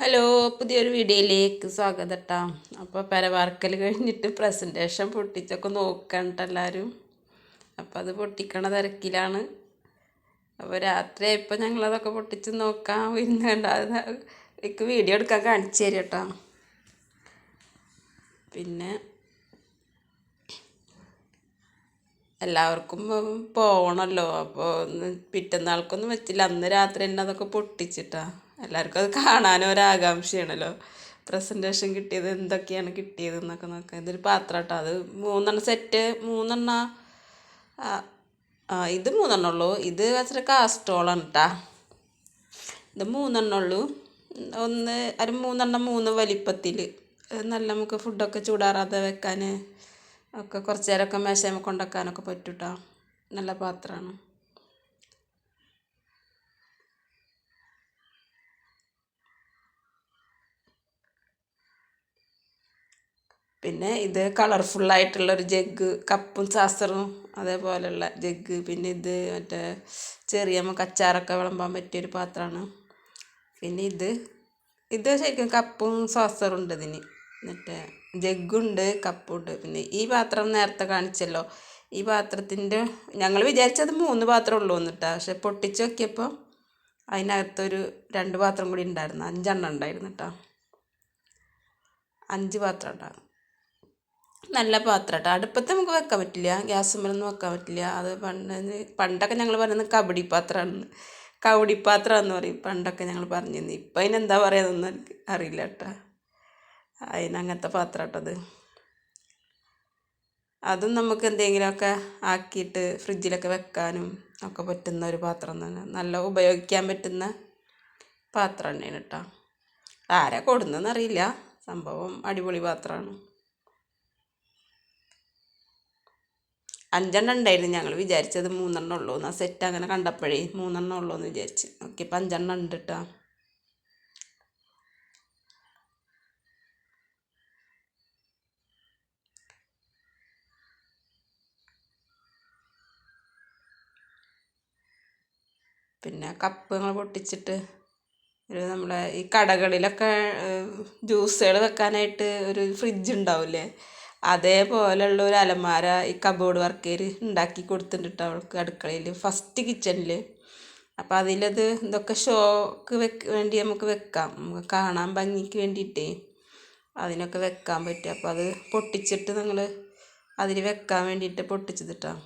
Hello പുതിയൊരു വീഡിയോയിലേക്ക് സ്വാഗതം കേട്ടോ അപ്പോൾ പരവാർക്കൽ കഴിഞ്ഞിട്ട് പ്രസന്റേഷൻ പൊട്ടിച്ചൊക്കെ നോക്കണ്ട എല്ലാവരും അപ്പോൾ അത് പൊട്ടിക്കണ തിരക്കിലാണ്. അപ്പോൾ രാത്രി ആയപ്പോൾ ഞങ്ങളതൊക്കെ പൊട്ടിച്ച് നോക്കാം. പിന്നെ കണ്ട എനിക്ക് വീഡിയോ എടുക്കാൻ കാണിച്ചു തരും കേട്ടോ പിന്നെ എല്ലാവർക്കും പോകണമല്ലോ അപ്പോൾ പിറ്റന്നാൾക്കൊന്നും വെച്ചില്ല അന്ന് രാത്രി തന്നെ അതൊക്കെ പൊട്ടിച്ചിട്ടാ. എല്ലാവർക്കും അത് കാണാനും ഒരാകാംക്ഷയാണല്ലോ പ്രസന്റേഷൻ കിട്ടിയത് എന്തൊക്കെയാണ് കിട്ടിയത് എന്നൊക്കെ നോക്കാം ഇതൊരു പാത്രം കേട്ടോ. അത് മൂന്നെണ്ണം സെറ്റ് മൂന്നെണ്ണ ഇത് മൂന്നെണ്ണം ഉള്ളൂ. ഇത് വെച്ചിട്ട് കാസ്ട്രോളാണ് കേട്ടോ ഇത് മൂന്നെണ്ണം ഉള്ളൂ. ഒന്ന് ഒരു മൂന്നെണ്ണം മൂന്ന് വലിപ്പത്തിൽ. നല്ല നമുക്ക് ഫുഡൊക്കെ ചൂടാറാതെ വെക്കാൻ ഒക്കെ കുറച്ച് നേരമൊക്കെ മേശമ കൊണ്ടുവെക്കാനൊക്കെ പറ്റും കേട്ടോ നല്ല പാത്രമാണ്. പിന്നെ ഇത് കളർഫുള്ളായിട്ടുള്ളൊരു ജഗ്ഗ് കപ്പും സാസറും അതേപോലെയുള്ള ജഗ്ഗ് പിന്നെ ഇത് മറ്റേ ചെറിയ നമുക്ക് അച്ചാറൊക്കെ വിളമ്പാൻ പറ്റിയൊരു പാത്രമാണ്. പിന്നെ ഇത് ഇത് ശരിക്കും കപ്പും സാസറും ഉണ്ട് ഇതിന്. മറ്റേ ജഗ്ഗുണ്ട് കപ്പുണ്ട് പിന്നെ ഈ പാത്രം നേരത്തെ കാണിച്ചല്ലോ. ഈ പാത്രത്തിന്റെ ഞങ്ങൾ വിചാരിച്ചത് മൂന്ന് പാത്രം ഉള്ളൂ എന്നിട്ടാ. പക്ഷെ പൊട്ടിച്ച് നോക്കിയപ്പോൾ അതിനകത്തൊരു രണ്ട് പാത്രം കൂടി ഉണ്ടായിരുന്നു. അഞ്ചെണ്ണം ഉണ്ടായിരുന്നു കേട്ടോ അഞ്ച് പാത്രം ഉണ്ടാകും നല്ല പാത്രം കേട്ടോ അടുപ്പത്ത് നമുക്ക് വെക്കാൻ പറ്റില്ല. ഗ്യാസുമ്മലൊന്നും വെക്കാൻ പറ്റില്ല. അത് പണ്ട് പണ്ടൊക്കെ ഞങ്ങൾ പറയുന്നത് കബഡി പാത്രമാണ് കബഡി പാത്രം എന്ന് പറയും. പണ്ടൊക്കെ ഞങ്ങൾ പറഞ്ഞിരുന്നു. ഇപ്പം അതിനെന്താ പറയുന്നതെന്ന് എനിക്ക് അറിയില്ല കേട്ടോ അതിനങ്ങനത്തെ പാത്രം കേട്ടത് അതും നമുക്ക് എന്തെങ്കിലുമൊക്കെ ആക്കിയിട്ട് ഫ്രിഡ്ജിലൊക്കെ വെക്കാനും ഒക്കെ പറ്റുന്ന ഒരു പാത്രം തന്നെ. നല്ല ഉപയോഗിക്കാൻ പറ്റുന്ന പാത്രം തന്നെയാണ് കേട്ടോ ആരാ കൊടുന്നതെന്നറിയില്ല. സംഭവം അടിപൊളി പാത്രമാണ് അഞ്ചെണ്ണം ഉണ്ടായിരുന്നു ഞങ്ങൾ വിചാരിച്ചത് മൂന്നെണ്ണം ഉള്ളൂ എന്നാൽ സെറ്റ് അങ്ങനെ കണ്ടപ്പോഴേ മൂന്നെണ്ണം ഉള്ളൂ എന്ന് വിചാരിച്ച്. ഓക്കെ ഇപ്പം അഞ്ചെണ്ണം ഉണ്ട് കേട്ടോ പിന്നെ കപ്പുകൾ പൊട്ടിച്ചിട്ട് ഒരു നമ്മളെ ഈ കടകളിലൊക്കെ ജ്യൂസുകൾ വെക്കാനായിട്ട് ഒരു ഫ്രിഡ്ജ് ഉണ്ടാവില്ലേ? അതേപോലെയുള്ള ഒരു അലമാര ഈ കബോർഡ് വർക്കേർ ഉണ്ടാക്കി കൊടുത്തിട്ടുണ്ട് അവൾക്ക് അടുക്കളയിൽ ഫസ്റ്റ് കിച്ചണിൽ അപ്പോൾ അതിലത് ഇതൊക്കെ ഷോക്ക് വെക്ക് വേണ്ടി നമുക്ക് വെക്കാം. നമുക്ക് കാണാൻ ഭംഗിക്ക് വേണ്ടിയിട്ടേ അതിനൊക്കെ വെക്കാൻ പറ്റും. അപ്പോൾ അത് പൊട്ടിച്ചിട്ട് നിങ്ങൾ അതിൽ വെക്കാൻ വേണ്ടിയിട്ട് പൊട്ടിച്ചതിട്ടാണ്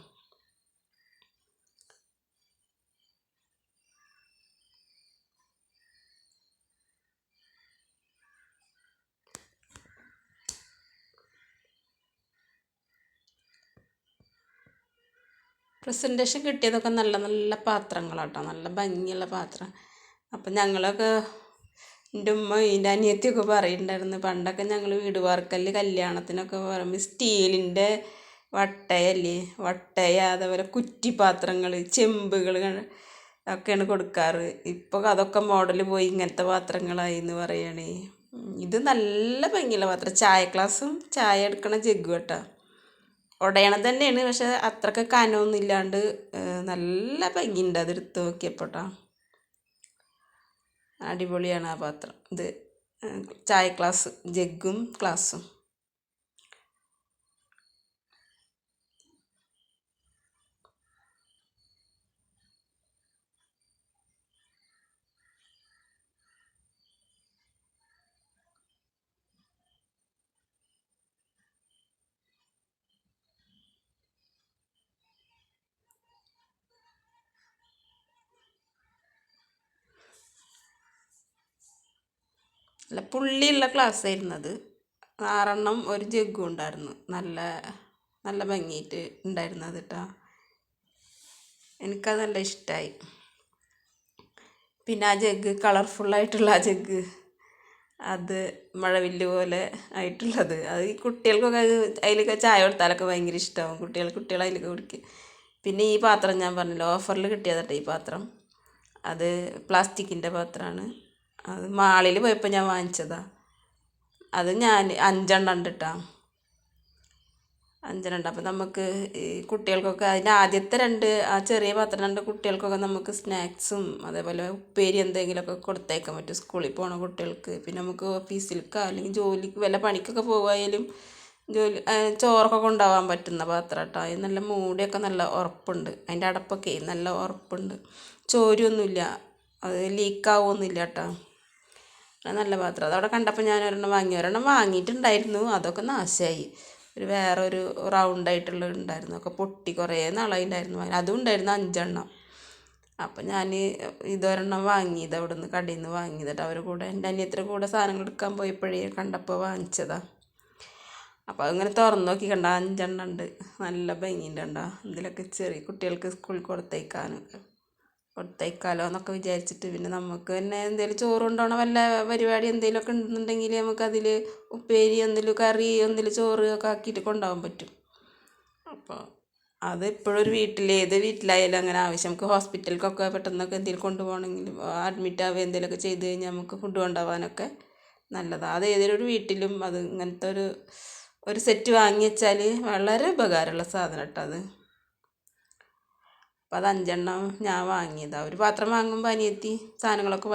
പ്രസന്റേഷൻ കിട്ടിയതൊക്കെ നല്ല നല്ല പാത്രങ്ങളാട്ടോ. നല്ല ഭംഗിയുള്ള പാത്രം. അപ്പം ഞങ്ങളൊക്കെ എന്റെ ഉമ്മ എന്റെ അനിയത്തിയൊക്കെ പറയുന്നുണ്ടായിരുന്നു. പണ്ടൊക്കെ ഞങ്ങൾ വീട് വാർക്കൽ കല്യാണത്തിനൊക്കെ പറയുമ്പോൾ സ്റ്റീലിന്റെ വട്ടയല്ലേ? വട്ടയ അതേപോലെ കുറ്റിപ്പാത്രങ്ങൾ ചെമ്പുകൾ ഒക്കെയാണ് കൊടുക്കാറ്. ഇപ്പോൾ അതൊക്കെ മോഡൽ പോയി ഇങ്ങനത്തെ പാത്രങ്ങളായി എന്ന് പറയണേ ഇത് നല്ല ഭംഗിയുള്ള പാത്രം. ചായ ഗ്ലാസും ചായ എടുക്കണ ജഗ്ഗും കേട്ടോ ഉടയണത് തന്നെയാണ്. പക്ഷെ അത്രയ്ക്ക് കനമൊന്നും ഇല്ലാണ്ട് നല്ല ഭംഗിയുണ്ട് അതെടുത്ത് നോക്കിയപ്പോട്ടോ. അടിപൊളിയാണ് ആ പാത്രം. ഇത് ചായ ഗ്ലാസ് ജഗ്ഗും ഗ്ലാസ്സും നല്ല പുള്ളിയുള്ള ഗ്ലാസ് ആയിരുന്നു അത് ആറെണ്ണം ഒരു ജഗ്ഗും ഉണ്ടായിരുന്നു. നല്ല നല്ല ഭംഗിയിട്ട് ഉണ്ടായിരുന്നത് കേട്ടോ എനിക്കത് നല്ല ഇഷ്ടമായി പിന്നെ ആ ജഗ്ഗ് കളർഫുള്ളായിട്ടുള്ള ആ ജഗ്ഗ്. അത് മഴവില്ല് പോലെ ആയിട്ടുള്ളത്. അത് ഈ കുട്ടികൾക്കൊക്കെ അതിലൊക്കെ ചായ കൊടുത്താലൊക്കെ ഭയങ്കര ഇഷ്ടമാവും കുട്ടികൾ കുട്ടികൾ അതിലൊക്കെ കുടിക്കും. പിന്നെ ഈ പാത്രം ഞാൻ പറഞ്ഞല്ലോ ഓഫറിൽ കിട്ടിയതട്ടെ ഈ പാത്രം. അത് പ്ലാസ്റ്റിക്കിന്റെ പാത്രമാണ്. അത് മാളിൽ പോയപ്പോൾ ഞാൻ വാങ്ങിച്ചതാ. അത് ഞാൻ അഞ്ചെണ്ണം ഉണ്ട് കേട്ടോ അഞ്ചെണ്ണം ഉണ്ട് അപ്പോൾ നമുക്ക് ഈ കുട്ടികൾക്കൊക്കെ അതിന്റെ ആദ്യത്തെ രണ്ട് ആ ചെറിയ പാത്രം രണ്ട് കുട്ടികൾക്കൊക്കെ നമുക്ക് സ്നാക്സും അതേപോലെ ഉപ്പേരി എന്തെങ്കിലുമൊക്കെ കൊടുത്തേക്കാൻ പറ്റും. സ്കൂളിൽ പോണ കുട്ടികൾക്ക്. പിന്നെ നമുക്ക് ഓഫീസിലേക്കോ അല്ലെങ്കിൽ ജോലിക്ക് വല്ല പണിക്കൊക്കെ പോകുമായാലും ജോലി ചോറൊക്കെ കൊണ്ടുപോകാൻ പറ്റുന്ന പാത്രം കേട്ടോ. അതിന് നല്ല മൂടിയൊക്കെ നല്ല ഉറപ്പുണ്ട്. അതിന്റെ അടപ്പൊക്കെ നല്ല ഉറപ്പുണ്ട്. ചോരൊന്നുമില്ല. അത് ലീക്കാവൊന്നുമില്ല കേട്ടോ. നല്ല പാത്രം. അതവിടെ കണ്ടപ്പോൾ ഞാൻ ഒരെണ്ണം വാങ്ങി. ഒരെണ്ണം വാങ്ങിയിട്ടുണ്ടായിരുന്നു. അതൊക്കെ നാശമായി. ഒരു വേറെ ഒരു റൗണ്ടായിട്ടുള്ളത് ഉണ്ടായിരുന്നു. ഒക്കെ പൊട്ടി കുറേ നാളായിണ്ടായിരുന്നു അതും ഉണ്ടായിരുന്നു അഞ്ചെണ്ണം. അപ്പം ഞാൻ ഇതൊരെണ്ണം വാങ്ങിയത് അവിടെ നിന്ന് കടയിൽ നിന്ന് വാങ്ങിയതിട്ട് അവർ കൂടെ എന്റെ അനിയത്തിന്റെ കൂടെ സാധനങ്ങൾ എടുക്കാൻ പോയപ്പോഴേ കണ്ടപ്പോൾ വാങ്ങിച്ചതാണ് അപ്പോൾ അങ്ങനെ തുറന്ന് നോക്കി കണ്ട അഞ്ചെണ്ണം ഉണ്ട്. നല്ല ഭംഗിയുണ്ട് കണ്ടോ. ഇതിലൊക്കെ ചെറിയ കുട്ടികൾക്ക് സ്കൂളിൽ കൊടുത്തയക്കാനൊക്കെ കൊടുത്തയക്കാലോ എന്നൊക്കെ വിചാരിച്ചിട്ട് പിന്നെ നമുക്ക് തന്നെ എന്തെങ്കിലും ചോറ് കൊണ്ടുപോകണ വല്ല പരിപാടി എന്തെങ്കിലുമൊക്കെ ഉണ്ടെന്നുണ്ടെങ്കിൽ നമുക്കതിൽ ഉപ്പേരി എന്തെങ്കിലും കറി എന്തെങ്കിലും ചോറ് ഒക്കെ ആക്കിയിട്ട് കൊണ്ടുപോകാൻ പറ്റും. അപ്പോൾ അത് എപ്പോഴും ഒരു വീട്ടിൽ ഏത് വീട്ടിലായാലും അങ്ങനെ ആവശ്യം. നമുക്ക് ഹോസ്പിറ്റലിലേക്കൊക്കെ പെട്ടെന്നൊക്കെ എന്തെങ്കിലും കൊണ്ടുപോകണമെങ്കിൽ അഡ്മിറ്റ് ആവുക എന്തെങ്കിലുമൊക്കെ ചെയ്ത് കഴിഞ്ഞാൽ നമുക്ക് ഫുഡ് കൊണ്ടുപോകാനൊക്കെ നല്ലതാണ്. അത് ഏതെങ്കിലും ഒരു വീട്ടിലും അത് ഇങ്ങനത്തെ ഒരു ഒരു സെറ്റ് വാങ്ങി വെച്ചാൽ വളരെ ഉപകാരമുള്ള സാധനം കേട്ടോ അത്. അപ്പോൾ അത് അഞ്ചെണ്ണം ഞാൻ വാങ്ങിയതാണ് ഒരു പാത്രം വാങ്ങുമ്പോൾ അനിയത്തി സാധനങ്ങളൊക്കെ